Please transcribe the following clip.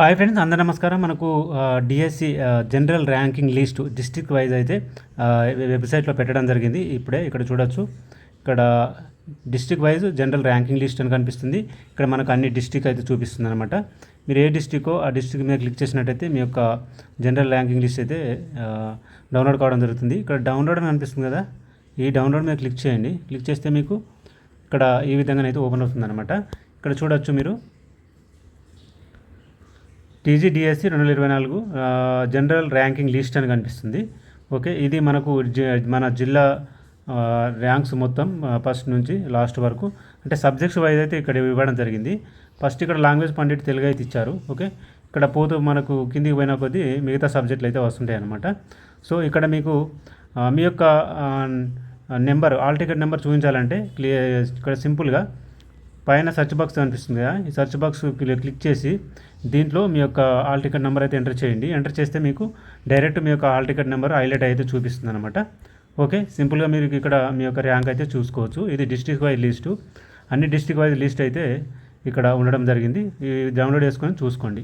Hi friends అందరూ నమస్కారం. మనకు DSC general ranking list district wise అయితే వెబ్సైట్లో పెట్టడం జరిగింది. ఇప్పుడే ఇక్కడ చూడొచ్చు. ఇక్కడ district wise general ranking list అని కనిపిస్తుంది. ఇక్కడ మనకు అన్ని డిస్ట్రిక్ట్ అయితే చూపిస్తుంది అనమాట మీరు ఏ డిస్ట్రిక్టో ఆ డిస్ట్రిక్ట్ మీద క్లిక్ చేసినట్టయితే మీ యొక్క జనరల్ ర్యాంకింగ్ లిస్ట్ అయితే డౌన్లోడ్ కావడం జరుగుతుంది. ఇక్కడ డౌన్లోడ్ అని కనిపిస్తుంది కదా. ఈ డౌన్లోడ్ మీద క్లిక్ చేయండి. క్లిక్ చేస్తే మీకు ఇక్కడ ఈ విధంగా అయితే ఓపెన్ అవుతుంది అనమాట ఇక్కడ చూడొచ్చు మీరు. టీజీడిఎస్సి రెండు వేల ఇరవై నాలుగు జనరల్ ర్యాంకింగ్ లిస్ట్ అని కనిపిస్తుంది. ఓకే ఇది మనకు జి- మన జిల్లా ర్యాంక్స్ మొత్తం ఫస్ట్ నుంచి లాస్ట్ వరకు. అంటే సబ్జెక్ట్స్ వైజ్ అయితే ఇక్కడ ఇవ్వడం జరిగింది. ఫస్ట్ ఇక్కడ లాంగ్వేజ్ పండిట్ తెలుగు అయితే ఇచ్చారు. ఓకే ఇక్కడ పోతూ మనకు కిందికి పోయిన కొద్దీ మిగతా సబ్జెక్టులు అయితే వస్తుంటాయి అన్నమాట. సో ఇక్కడ మీకు మీ యొక్క నెంబర్ ఆల్ టికెట్ నెంబర్ చూపించాలంటే క్లియర్ ఇక్కడ సింపుల్గా పైన సెర్చ్ బాక్స్ కనిపిస్తుంది కదా. ఈ సెర్చ్ బాక్స్ క్లిక్ చేసి దీంట్లో మీ యొక్క ఆల్ టికెట్ నెంబర్ అయితే ఎంటర్ చేయండి. ఎంటర్ చేస్తే మీకు డైరెక్ట్ మీ యొక్క ఆల్ టికెట్ నెంబర్ హైలైట్ అయితే చూపిస్తుంది అనమాట ఓకే సింపుల్గా మీరు ఇక్కడ మీ యొక్క ర్యాంక్ అయితే చూసుకోవచ్చు. ఇది డిస్ట్రిక్ట్ వైజ్ లిస్టు. అన్ని డిస్ట్రిక్ట్ వైజ్ లిస్ట్ అయితే ఇక్కడ ఉండడం జరిగింది. ఇది డౌన్లోడ్ చేసుకొని చూసుకోండి.